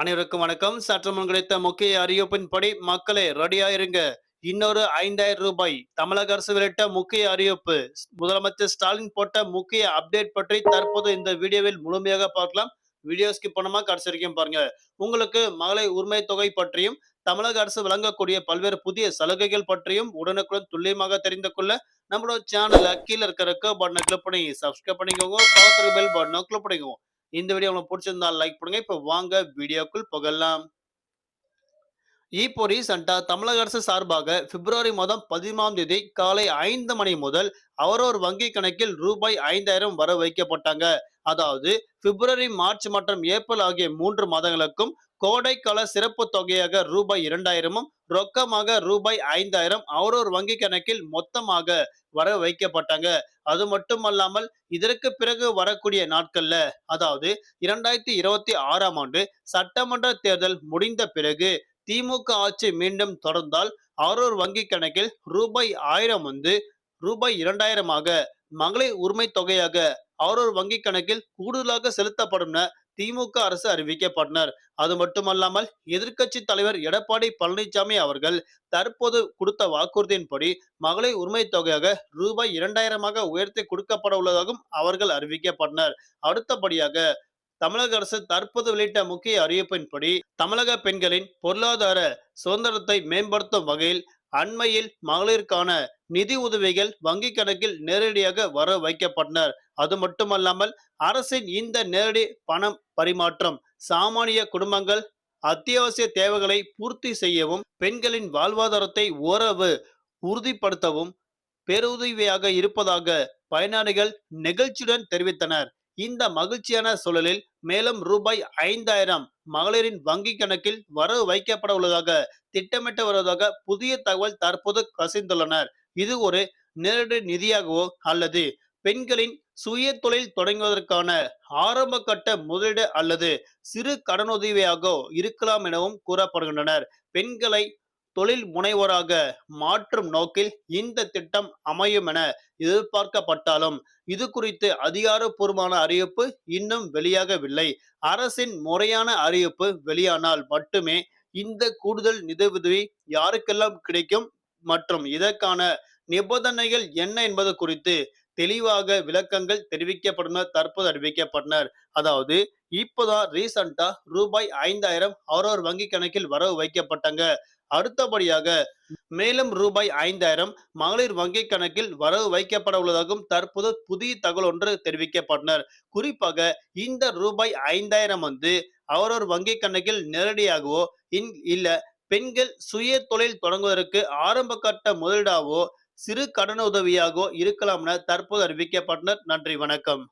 அனைவருக்கும் வணக்கம். சற்று முன் கிடைத்த முக்கிய அறிவிப்பின்படி மக்களே ரெடியா இருங்க. இன்னொரு ஐந்தாயிரம் ரூபாய் தமிழக அரசு வெளியிட்ட முக்கிய அறிவிப்பு. முதலமைச்சர் ஸ்டாலின் போட்ட முக்கிய அப்டேட் பற்றி தற்போது இந்த வீடியோவில் முழுமையாக பார்க்கலாம். வீடியோ ஸ்கிப் பண்ணாம கடைசி வரைக்கும் பாருங்க. உங்களுக்கு மகளிர் உரிமை தொகை பற்றியும் தமிழக அரசு வழங்கக்கூடிய பல்வேறு புதிய சலுகைகள் பற்றியும் உடனுக்குடன் துல்லியமாக தெரிந்து கொள்ள நம்மளோட சேனல் கீழே இருக்கிற பட்டனை கிளிக் பண்ணி சப்ஸ்கிரைப் பண்ணிக்கோங்க. பக்கத்துல பெல் பட்டனை கிளிக் பண்ணிக்கோங்க. இந்த வீடியோ உங்களுக்கு பிடிச்சிருந்தா லைக் பண்ணுங்க. இப்ப வாங்க வீடியோக்குள் புகழலாம் இப்போ ரீசெண்டா தமிழக அரசு சார்பாக பிப்ரவரி மாதம் பதிமூணாம் தேதி காலை ஐந்து மணி முதல் அவரோர் வங்கி கணக்கில் ரூபாய் ஐந்தாயிரம் வர வைக்கப்பட்டாங்க. அதாவது பிப்ரவரி மார்ச் மற்றும் ஏப்ரல் ஆகிய மூன்று மாதங்களுக்கும் கோடைக்கால சிறப்பு தொகையாக ரூபாய் இரண்டாயிரமும் ரொக்கமாக ரூபாய் ஐந்தாயிரம் அவரோர் வங்கி கணக்கில் மொத்தமாக வர வைக்கப்பட்டாங்க. அது மட்டுமல்லாமல் இதற்கு பிறகு வரக்கூடிய நாட்கள்ல அதாவது இரண்டாயிரத்தி இருபத்தி ஆறாம் ஆண்டு சட்டமன்ற தேர்தல் முடிந்த பிறகு திமுக ஆட்சி மீண்டும் தொடர்ந்தால் அவரவர் வங்கி கணக்கில் ரூபாய் ஆயிரம் வந்து ரூபாய் இரண்டாயிரமாக. மகளிர் உரிமை தொகையாக அவரவர் வங்கி கணக்கில் கூடுதலாக செலுத்தப்படும் திமுக அரசு அறிவிக்கப்பட்டனர். அது மட்டுமல்லாமல் எதிர்க்கட்சி தலைவர் எடப்பாடி பழனிசாமி அவர்கள் தற்போது கொடுத்த வாக்குறுதியின்படி மகளிர் உரிமை தொகையாக ரூபாய் இரண்டாயிரமாக உயர்த்தி கொடுக்கப்பட உள்ளதாகவும் அவர்கள் அறிவிக்கப்பட்டனர். அடுத்தபடியாக தமிழக அரசு தற்போது வெளியிட்ட முக்கிய அறிவிப்பின்படி தமிழக பெண்களின் பொருளாதார சுதந்திரத்தை மேம்படுத்தும் வகையில் அண்மையில் மகளிருக்கான நிதி உதவிகள் வங்கி கணக்கில் நேரடியாக வர வைக்கப்பட்டனர். அது மட்டுமல்லாமல் அரசின் இந்த நேரடி பணம் பரிமாற்றம் சாமானிய குடும்பங்கள் அத்தியாவசிய தேவைகளை பூர்த்தி செய்யவும் பெண்களின் வாழ்வாதாரத்தை ஓரவு உறுதிப்படுத்தவும் பேருதவியாக இருப்பதாக பயனாளிகள் நெகிழ்ச்சியுடன் தெரிவித்தனர். இந்த மகிழ்ச்சியான சூழலில் மேலும் ரூபாய் ஐந்தாயிரம் மகளிரின் வங்கி கணக்கில் வரவு வைக்கப்பட உள்ளதாக திட்டமிட்டு வருவதாக புதிய தகவல் தற்போது கசிந்துள்ளனர். இது ஒரு நேரடி நிதியாகவோ அல்லது பெண்களின் சுய தொழில் தொடங்குவதற்கான ஆரம்ப கட்ட முதலீடு அல்லது சிறு கடனுதவியாக இருக்கலாம் எனவும் கூறப்படுகின்றனர். பெண்களை தொழில் முனைவோராக மாற்றும் நோக்கில் இந்த திட்டம் அமையும் என எதிர்பார்க்கப்பட்டாலும் இது குறித்து அதிகாரப்பூர்வமான அறிவிப்பு இன்னும் வெளியாகவில்லை. அரசின் முறையான அறிவிப்பு வெளியானால் மட்டுமே இந்த கூடுதல் நிதியுதவி யாருக்கெல்லாம் கிடைக்கும் மற்றும் இதற்கான நிபந்தனைகள் என்ன என்பது குறித்து தெளிவாக விளக்கங்கள் தெரிவிக்கப்படும் தற்போது அறிவிக்கப்பட்டனர். அதாவது இப்போதான் ரீசண்டா ரூபாய் ஐந்தாயிரம் அவரவர் வங்கி கணக்கில் வரவு வைக்கப்பட்டாங்க. அடுத்தபடியாக மேலும் ரூபாய் ஐந்தாயிரம் மகளிர் வங்கி கணக்கில் வரவு வைக்கப்பட உள்ளதாகவும் தற்போது புதிய தகவல் ஒன்று தெரிவிக்கப்பட்டனர். குறிப்பாக இந்த ரூபாய் ஐந்தாயிரம் வந்து அவரவர் வங்கி கணக்கில் நேரடியாகவோ இன் இல்ல பெண்கள் சுய தொழில் தொடங்குவதற்கு ஆரம்ப கட்ட முதலீடாவோ சிறு கடனுதவியாகவோ இருக்கலாம் என தற்போது அறிவிக்கப்பட்டனர். நன்றி வணக்கம்.